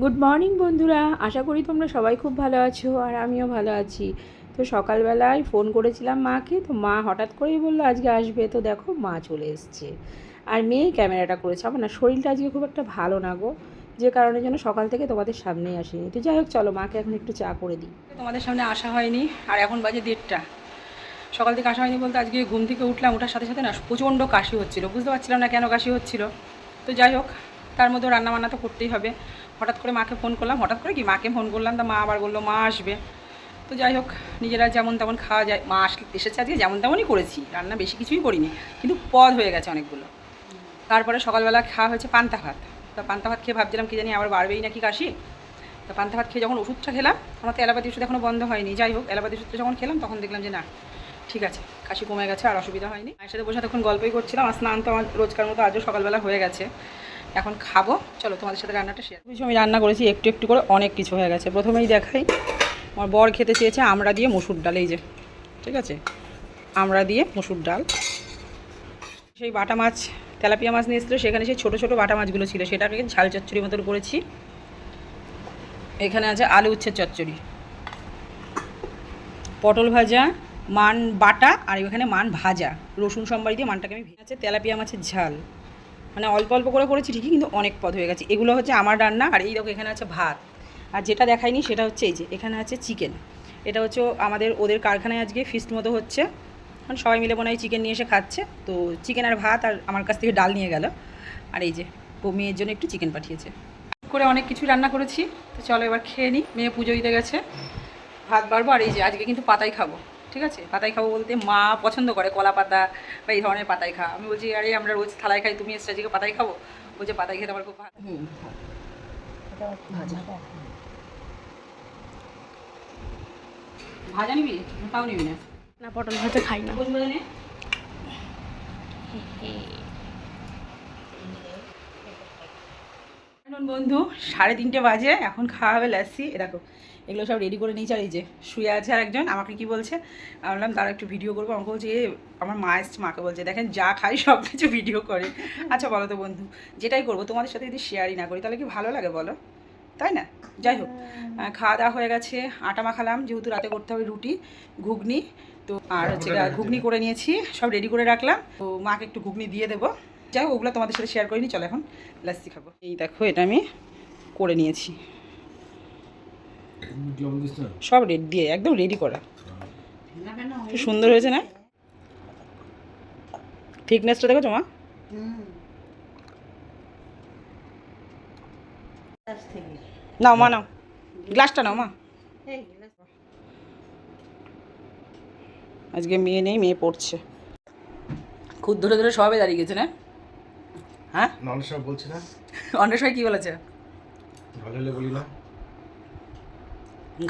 Good morning বন্ধুরা। আশা করি তোমরা সবাই খুব ভালো আছো আর আমিও ভালো আছি। তো সকালবেলায় ফোন করেছিলাম মাকে, তো মা হঠাৎ করেই বলল, আজকে আসবে। তো দেখো, মা চলে এসছে। আর মেয়ে ক্যামেরাটা করেছে। আমার না শরীরটা আজকে খুব একটা ভালো না গো, যে কারণের জন্য সকাল থেকে তোমাদের সামনেই আসিনি। তো যাই হোক, চলো, মাকে এখন একটু চা করে দিই। তোমাদের সামনে আসা হয়নি, আর এখন বাজে দেড়টা। সকাল থেকে আসা হয়নি বলতে আজকে ঘুম থেকে উঠলাম, ওঠার সাথে সাথে না প্রচণ্ড কাশি হচ্ছিল। বুঝতে পারছিলাম না কেন কাশি হচ্ছিল। তো যাই হোক, তার মধ্যে রান্না বান্না তো করতেই হবে। হঠাৎ করে মাকে ফোন করলাম, হঠাৎ করে কি? মাকে ফোন করলাম, তা মা আবার বলল, মা আসবে। তো যাই হোক, নিজেরা যেমন তেমন খাওয়া যায়, মা আসলে এসেছে আজকে, যেমন তেমনই করেছি, রান্না বেশি কিছুই করিনি, কিন্তু পদ হয়ে গেছে অনেকগুলো। তারপরে সকালবেলা খাওয়া হয়েছে পান্তা ভাত। তা পান্তা ভাত খেয়ে ভাবছিলাম, কি জানি আবার বাড়বেই নাকি কাশি? তো পান্তা ভাত খেয়ে যখন ওষুধটা খেলাম, আমার তো অ্যালোপ্যাথি ওষুধ এখনও বন্ধ হয়নি। যাই হোক, অ্যালোপ্যাথি ওষুধটা যখন খেলাম, তখন দেখলাম যে না, ঠিক আছে, কাশি কমে গেছে আর অসুবিধা হয়নি। মায়ের সাথে বসে তখন গল্পই করছিলাম, আর স্নান তো আমার রোজকার মতো আজও সকালবেলা হয়ে গেছে। এখন খাব। চলো তোমাদের সাথে রান্নাটা শেয়ার কিছু আমি রান্না করেছি একটু একটু করে অনেক কিছু হয়ে গেছে। প্রথমেই দেখাই, আমার বর খেতে চেয়েছে আমরা দিয়ে মসুর ডাল, এই যে, ঠিক আছে? আমরা দিয়ে মসুর ডাল। সেই বাটা মাছ, তেলাপিয়া মাছ নিয়ে এসেছিল, সেখানে সেই ছোটো ছোটো বাটা মাছগুলো ছিল। সেটাকে ঝাল চচ্চড়ি মতন করেছি। এখানে আছে আলু উচ্ছের চচ্চড়ি। পটল ভাজা, মান বাটা, আর এখানে মান ভাজা। রসুন সম্বারি দিয়ে মানটাকে আমি ভেজে আছে তেলাপিয়া মাছের ঝাল। মানে অল্প অল্প করে করেছি ঠিকই, কিন্তু অনেক পদ হয়ে গেছে। এগুলো হচ্ছে আমার রান্না, আর এই দেখো এখানে আছে ভাত। আর যেটা দেখাইনি সেটা হচ্ছে এই যে, এখানে আছে চিকেন। এটা হচ্ছে আমাদের ওদের কারখানায় আজকে ফিস্ট মতো হচ্ছে। মানে সবাই মিলে মনে হয় চিকেন নিয়ে এসে খাচ্ছে। তো চিকেন আর ভাত আর আমার কাছ থেকে ডাল নিয়ে গেল। আর এই যে ও মেয়ের জন্য একটু চিকেন পাঠিয়েছে। করে অনেক কিছু রান্না করেছি। তো চলো এবার খেয়ে নিই মেয়ে পুজো দিতে গেছে। ভাত বাড়বো আর এই যে, আজকে কিন্তু পাতাই খাব। ঠিক আছে? পাতায় খাব বলতে মা পছন্দ করে কলা পাতা বা এই ধরনের পাতায় খা আমি বলছি আরে আমরা রোজ থালায় খাই তুমি এসে আজকে পাতায় খাব? বলছে পাতায় খেতে আমার খুব ভালো হুম ভাজা। নিবি? তাও নিবি না? না পটল ভাজা খাই না বুঝব জানে এখন বন্ধু, সাড়ে তিনটে বাজে, এখন খাওয়া হবে লাসি এ দেখো, এগুলো সব রেডি করে আর এই যে শুয়ে আছে আর একজন আমাকে কি বলছে? বললাম তারা একটু ভিডিও করব। আমাকে বলছে আমার মা এসছে, মাকে বলছে, দেখেন যা খাই, সব কিছু ভিডিও করে। আচ্ছা বলো তো বন্ধু, যেটাই করব, তোমাদের সাথে যদি শেয়ারই না করি, তাহলে কি ভালো লাগে বলো? তাই না? যাই হোক খাওয়া দাওয়া হয়ে গেছে, আটা মাখালাম, যেহেতু রাতে করতে হবে রুটি, ঘুগনি, তো আর হচ্ছে ঘুগনি করে নিয়েছি, সব রেডি করে রাখলাম, তো মাকে একটু ঘুগনি দিয়ে দেবো। যাই হোক, ওগুলো তোমাদের সাথে শেয়ার করিনি, চলো এখন লাস্সি খাব। এই দেখো, এটা আমি করে নিয়েছি। সব রেডি দিয়ে, একদম রেডি করা। সুন্দর হয়েছে না? থিকনেসটা দেখেছ মা? নাও মা, নাও। গ্লাসটা নাও মা। আজকে মেয়ে নেই, মেয়ে পড়ছে। খুব ধরে ধরে সবাই দাঁড়িয়ে গেছে না? হ্যাঁ? নাহলে সব বলছি না। অন্য সময় কী বলেছে? ভালো হলে বলি না।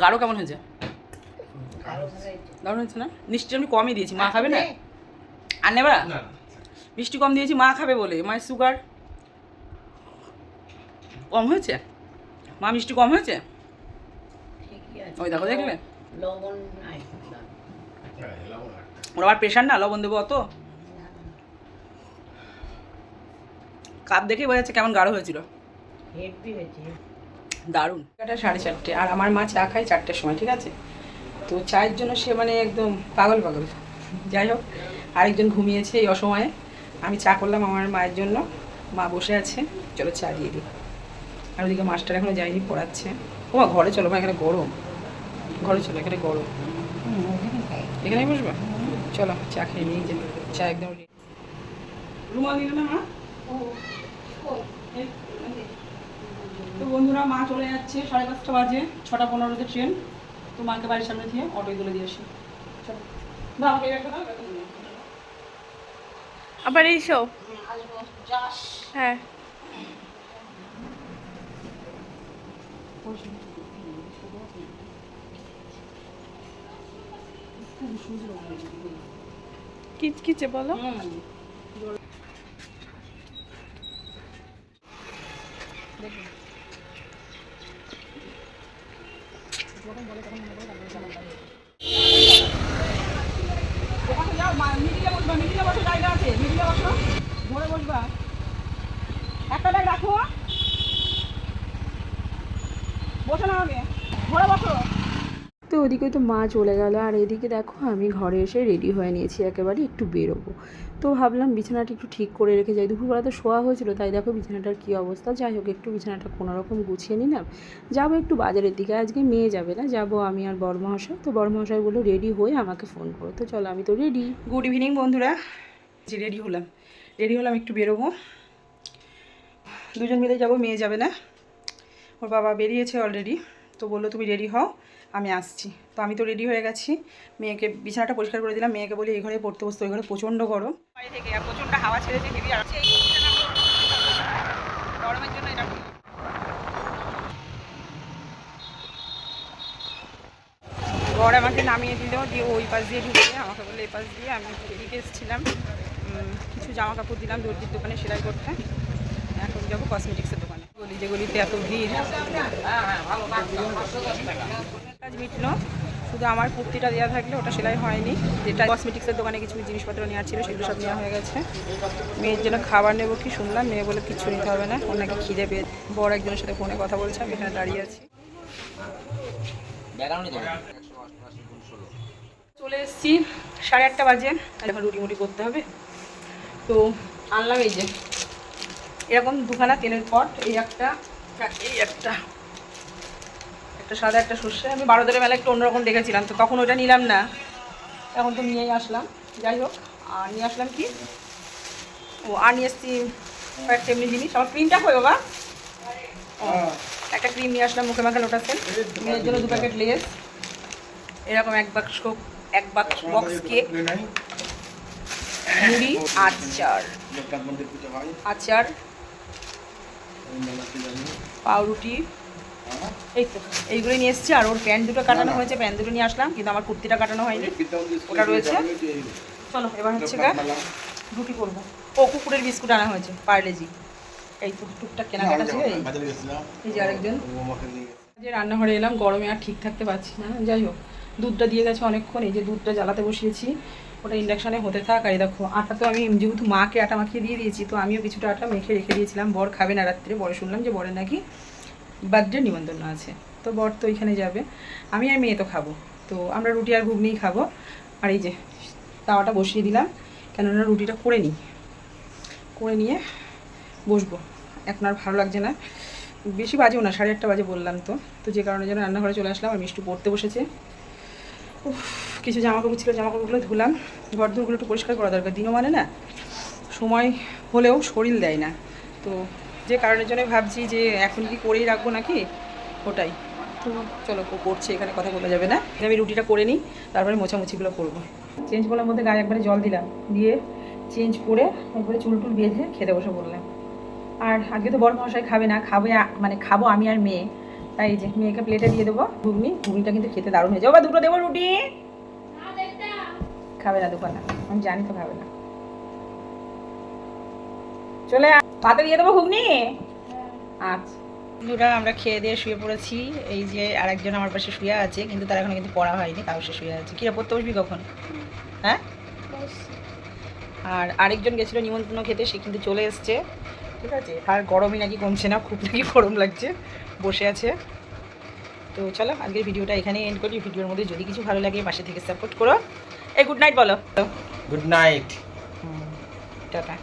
গাঢ় কেমন হয়েছে? দারুণ হয়েছে না? মিষ্টি আমি কমই দিয়েছি মা খাবে না? আর। নেবা? না মিষ্টি কম দিয়েছি মা খাবে বলে। মায়ের সুগার কম হয়েছে? মা মিষ্টি কম হয়েছে? ওই দেখো দেখলে। হ্যাঁ, লবণ ওর আবার প্রেশার না? লবণ দেবো অত? কাপ দেখেই বোঝা যাচ্ছে কেমন গাঢ় হয়েছিল। দারুণ। এটা সাড়ে চারটে আর আমার মা চা খায় চারটের সময় ঠিক আছে? তো চায়ের জন্য সে মানে একদম পাগল পাগল। যাই হোক আরেকজন ঘুমিয়েছে এই অসময়ে। আমি চা করলাম আমার মায়ের জন্য। মা বসে আছে। চলো চা দিয়ে দিই। আর ওদিকে মাস্টার এখনও যায়নি পড়াচ্ছে। ও মা, ঘরে চলো মা এখানে গরম। ঘরে চলো এখানে গরম। এখানেই বসবা? চলো চা খেয়ে নিয়ে যাবে চা একদম। রুমাল দিল না তো বন্ধুরা মা চলে যাচ্ছে সাড়ে পাঁচটা বাজে ছটা পনেরোতে ট্রেন। তো মাকে বাড়ির সামনে দিয়ে অটোয় তুলে দিয়ে আসি। চলো। নাও। আবার এইসো হ্যাঁ। কি কিছে বলো হুম। ওখানে যাও, মা- মিডিলে বসবা, মিডিলে বসো, জায়গা আছে, মিডিলে বসো, ধরে বসবা। একটা ব্যাগ রাখো বসে না আগে ঘরে বসো ওদিকে তো মা চলে গেল, আর এদিকে দেখো আমি ঘরে এসে রেডি হয়ে নিয়েছি, একেবারে একটু বেরোবো। তো ভাবলাম বিছানাটা একটু ঠিক করে রেখে যাই। দুপুরবেলা তো শোয়া হয়েছিল, তাই দেখো বিছানাটার কী অবস্থা। যাই হোক, একটু বিছানাটা কোনো রকম গুছিয়ে নিলাম। যাব একটু বাজারের দিকে, আজকে মেয়ে যাবে না, যাব আমি আর বড়মহাশয় তো বড়মহাশয় বলল রেডি হয়ে আমাকে ফোন করো। তো চলো, আমি তো রেডি গুড ইভিনিং বন্ধুরা। যে রেডি হলাম। রেডি হলাম একটু বেরোবো। দুজন মিলে যাব, মেয়ে যাবে না। ওর বাবা বেরিয়েছে অলরেডি তো বলল, তুমি রেডি হও? আমি আসছি। তো আমি তো রেডি হয়ে গেছি। মেয়েকে বিছানাটা পরিষ্কার করে দিলাম। মেয়েকে বলি, এই ঘরে পড়তে বসতে, ওই ঘরে প্রচণ্ড গরম। বাড়ি থেকে প্রচণ্ড হাওয়া ছেড়েছে হেভি আছে ঠিক। আমাকে নামিয়ে দিল, দিয়ে ওই পাশ দিয়ে ঢুকে, আমাকে বলল, এই পাশ দিয়ে আমি এদিকে এসেছিলাম। কিছু জামা কাপড় দিলাম, দর্জির দোকানে সেলাই করতে। এখন যাব কসমেটিক্সের গলি যে গলিতে এত ভিড়। কাজ মিটলো। শুধু আমার কুর্তিটা দেওয়া থাকলে ওটা সেলাই হয়নি। যেটা কসমেটিক্সের দোকানে কিছু জিনিসপত্র নেওয়ার ছিল, সেগুলো সব নেওয়া হয়ে গেছে। মেয়ের জন্য খাবার নেব কি শুনলাম, মেয়ে বলে কিছু নিতে হবে না। ওর নাকি খিদে পেয়ে বড় একজনের সাথে ফোনে কথা বলছে, আমি এখানে দাঁড়িয়ে আছি। চলে এসেছি সাড়ে আটটা বাজে। এখন রুটি মুটি করতে হবে। তো আনলাম এই যে। এরকম দুখানা তেলের পট এই একটা এই একটা। একটা সাদা একটা সর্ষে। আমি বারো বারোদের মেলা একটু অন্যরকম দেখেছিলাম তো তখন ওটা নিলাম না। এখন তো নিয়েই আসলাম যাই হোক। আর নিয়ে আসলাম কি? ও আর নিয়ে এসেছি কয়েকটা এমনি জিনিস। আমার ক্রিমটা কই বাবা? ও, একটা ক্রিম নিয়ে আসলাম মুখে মাখা লোটাসেল মেয়ের জন্য দু প্যাকেট লেস। এরকম এক বাক্স এক বাক্স বক্স কেক মুড়ি আচার। হয়? আচার পাউরুটি। এই তো এইগুলোই নিয়ে এসেছি, আর ওর প্যান্ট দুটো কাটানো হয়েছে, প্যান্ট দুটো নিয়ে আসলাম, কিন্তু আমার কুর্তিটা কাটানো হয়নি। ওটা রয়েছে? চলো, এবার হচ্ছে গা রুটি করব। ও, কুকুরের বিস্কুট আনা হয়েছে পার্লেজি এই তো, টুকটাক কেনাকাটা ছিল, এই। যে আরেকজন। যে রান্নাঘরে এলাম, গরমে আর ঠিক থাকতে পারছি না। যাই হোক, দুধটা দিয়ে গেছে অনেকক্ষণ, এই যে দুধটা জ্বালাতে বসিয়েছি। ওটা ইন্ডাকশানে হতে থাক। আর দেখো আটা তো আমি যেহেতু মাকে আটা মাখিয়ে দিয়ে দিয়েছি তো আমিও কিছুটা আটা মেখে রেখে দিয়েছিলাম। বর খাবে না রাত্রে বরে শুনলাম যে বরে নাকি বার্থডে নিমন্ত্রণ আছে। তো বর তো ওইখানে যাবে। আমি আর মেয়ে তো খাব। তো আমরা রুটি আর ঘুগনিই খাব। আর এই যে তাওয়াটা বসিয়ে দিলাম। কেননা রুটিটা করে নিই। করে নিয়ে বসবো। এখন আর ভালো লাগছে না। বেশি বাজেও না সাড়ে আটটা বাজে বললাম তো। তো যে কারণে যেন রান্নাঘরে চলে আসলাম আর মিষ্টি পড়তে বসেছে। উফ, কিছু জামা কাপড় ছিল জামা কাপড়গুলো ধুলাম। ঘর ধুরগুলো একটু পরিষ্কার করা দরকার। দিনও মানে না, সময় হলেও শরীর দেয় না। তো যে কারণের জন্য ভাবছি যে এখন কি করেই রাখব নাকি? ওটাই। তো চলো করছে, এখানে কথা বলা যাবে না। আমি রুটিটা করে নিই, তারপরে মোছামুছিগুলো করব। চেঞ্জ করার মধ্যে গায়ে একবারে জল দিলাম। দিয়ে চেঞ্জ করে একবারে চুল টুল বেঁধে খেতে বসে বললাম আর আজকে তো বড় মশাই খাবে না, খাবে মানে খাব আমি আর মেয়ে। তাই যে, মেয়েকে প্লেটে দিয়ে দেবো। ঘুগনি, ঘুগনিটা কিন্তু খেতে দারুণ হয়েছে। বা দুটো দেবো রুটি। খাবে না দোকানে আমি জানি তো খাবে না। চলে পাতে দিয়ে দেবো ঘুগনি? আচ্ছা। বন্ধুরা আমরা খেয়ে দিয়ে শুয়ে পড়েছি। এই যে আরেকজন আমার পাশে শুয়ে আছে, কিন্তু তার এখনও কিন্তু পড়া হয়নি, তাও সে শুয়ে আছে। কিরা পড়তে বসবি কখন? হ্যাঁ? আর আরেকজন গেছিল নিমন্ত্রণ খেতে, সে কিন্তু চলে এসছে। ঠিক আছে? আর গরমই নাকি কমছে না, খুব নাকি গরম লাগছে। বসে আছে। তো চলো, আজকের ভিডিওটা এখানে এন্ড করি। ভিডিওর মধ্যে যদি কিছু ভালো লাগে, পাশে থেকে সাপোর্ট করো। এই গুড নাইট বলো। Good night tata.